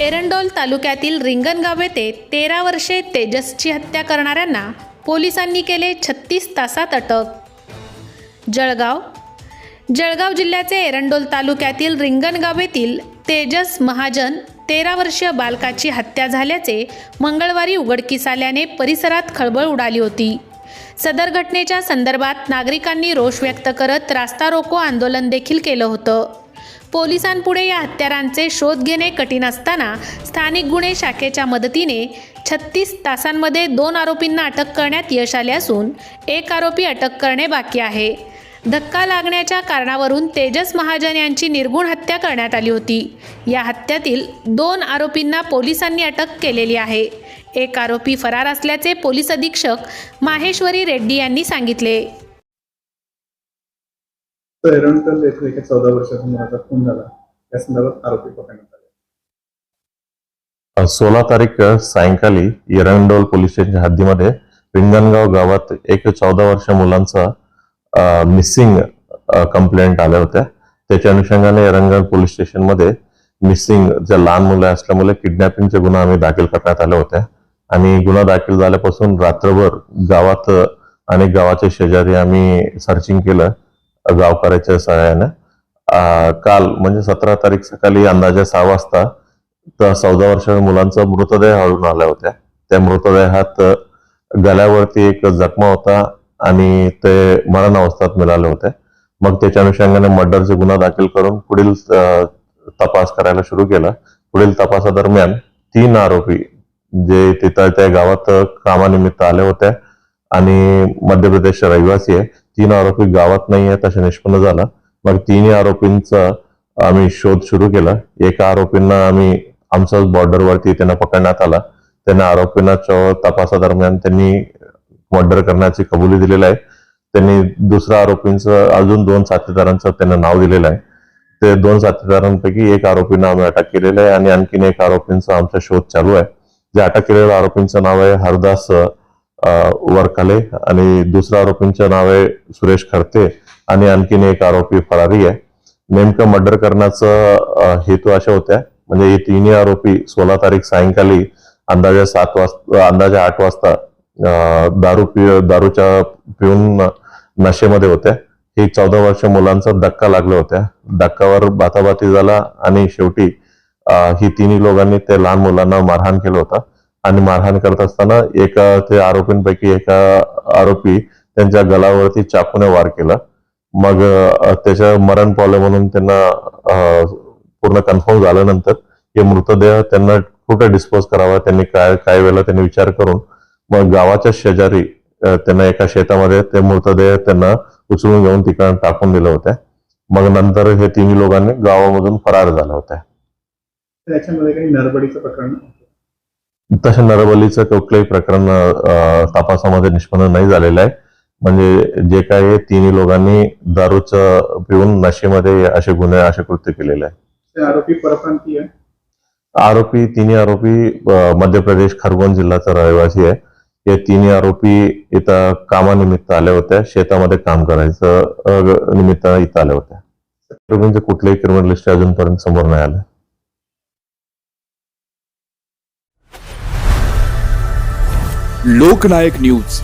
एरंडोल तालुक्यातील रिंगणगाव येथे तेरा वर्षे तेजसची हत्या करणाऱ्यांना पोलिसांनी केले छत्तीस तासात अटक. जळगाव. जळगाव जिल्ह्याचे एरंडोल तालुक्यातील रिंगणगाव येथील तेजस महाजन तेरा वर्षीय बालकाची हत्या झाल्याचे मंगळवारी उघडकीस आल्याने परिसरात खळबळ उडाली होती. सदर घटनेच्या संदर्भात नागरिकांनी रोष व्यक्त करत रास्ता रोको आंदोलन देखील केलं होतं. पोलिसांपुढे या हत्यारांचे शोध घेणे कठीण असताना स्थानिक गुन्हे शाखेच्या मदतीने छत्तीस तासांमध्ये दोन आरोपींना अटक करण्यात यश आले असून एक आरोपी अटक करणे बाकी आहे. धक्का लागण्याच्या कारणावरून तेजस महाजन यांची निर्गुण हत्या करण्यात आली होती. या हत्यातील दोन आरोपींना पोलिसांनी अटक केलेली आहे. एक आरोपी फरार असल्याचे पोलीस अधीक्षक माहेश्वरी रेड्डी यांनी सांगितले. तर एरंडल येथे एका चौदा वर्षाच्या मुलाचा खून झाला. या संदर्भात आरोपी पकडण्यात आले. सोळा तारीख सायंकाळी एरंडोल पोलीस स्टेशनच्या हद्दीमध्ये रिंगणगाव गावात एक चौदा वर्ष मुलांचा मिसिंग कंप्लेंट आल्या होत्या. त्याच्या अनुषंगाने एरंगण पोलीस स्टेशनमध्ये मिसिंग ज्या लहान मुलं असल्यामुळे किडनॅपिंगचे गुन्हा आम्ही दाखल करण्यात आल्या होत्या. आणि गुन्हा दाखल झाल्यापासून रात्रभर गावात आणि गावाच्या शेजारी आम्ही सर्चिंग केलं. गावकऱ्याच्या सहाय्याने काल म्हणजे सतरा तारीख सकाळी अंदाजे सहा वाजता तर चौदा वर्षाच्या मुलांचा मृतदेह आढळून आल्या होत्या. त्या मृतदेहात गळ्यावरती एक जखमा होता आणि ते मरण अवस्थात मिळाले होते. मग त्याच्या अनुषंगाने मर्डरचे गुन्हा दाखल करून पुढील तपास करायला सुरू केला. पुढील तपासादरम्यान तीन आरोपी जे तिथं त्या गावात कामानिमित्त आले होते आणि मध्य प्रदेशचे रहिवासी आहे. तीन आरोपी गावात नाही आहेत असे निष्पन्न झालं. मग तिन्ही आरोपींचा आम्ही शोध सुरू केला. एका आरोपींना आम्ही आमचाच बॉर्डरवरती त्यांना पकडण्यात आला. त्यांना आरोपींना तपासादरम्यान त्यांनी मर्डर करण्याची कबुली दिलेली आहे. त्यांनी दुसऱ्या आरोपींचं अजून दोन साथीदारांचं त्यांना नाव दिलेलं आहे. ते दोन साथीदारांपैकी एक आरोपींना आम्ही अटक केलेलं आहे आणि आणखीन एक आरोपींचा आमचा शोध चालू आहे. जे अटक केलेल्या आरोपींचं नाव आहे हरदास वर वरकाले आणि दुसऱ्या आरोपींचं नाव आहे सुरेश खरते आणि आणखीन एक आरोपी फरारी आहे. नेमकं मर्डर करण्याचं हेतू अशा होत्या. म्हणजे हे तिन्ही आरोपी सोळा तारीख सायंकाली अंदाजे सात वाजता अंदाजे आठ वाजता दारू पि दारूच्या पिऊन नशेमध्ये होत्या. हे चौदा वर्ष मुलांचा धक्का लागला होत्या. धक्कावर बाताबाती झाला आणि शेवटी ही तिन्ही लोकांनी ते लहान मुलांना मारहाण केलं होतं. आणि मारहाण करत असताना एका ते आरोपींपैकी एका आरोपी त्यांच्या गलावरती चाकूने वार केला. मग त्याच्या मरण पावलं म्हणून त्यांना पूर्ण कन्फर्म झाल्यानंतर हे मृतदेह त्यांना कुठे डिस्पोज करावा त्यांनी काय काय वेळेला त्यांनी विचार करून मग गावाच्या शेजारी त्यांना एका शेतामध्ये ते मृतदेह त्यांना उचलून घेऊन तिकडे टाकून दिलं होत्या. मग नंतर हे तिन्ही लोकांनी गावामधून फरार झाल्या होत्या. त्याच्यामध्ये काही नरबडीचं प्रकरण तशा नरबलीचं कुठलंही प्रकरण तपासामध्ये निष्पन्न नाही झालेलं आहे. म्हणजे जे काय आहे तिन्ही लोकांनी दारूचं पिऊन नशेमध्ये असे गुन्हे असे कृत्य केलेले आहे आरोपी परप्रांतीय आरोपी तिन्ही आरोपी मध्य प्रदेश खरगोन जिल्ह्याचा रहिवासी आहे. हे तिन्ही आरोपी इथं कामानिमित्त आल्या होत्या. शेतामध्ये काम करायचं निमित्त इथं आल्या होत्या. कुठलेही क्रिमिनल लिस्ट अजूनपर्यंत समोर नाही आले. लोकनायक न्यूज.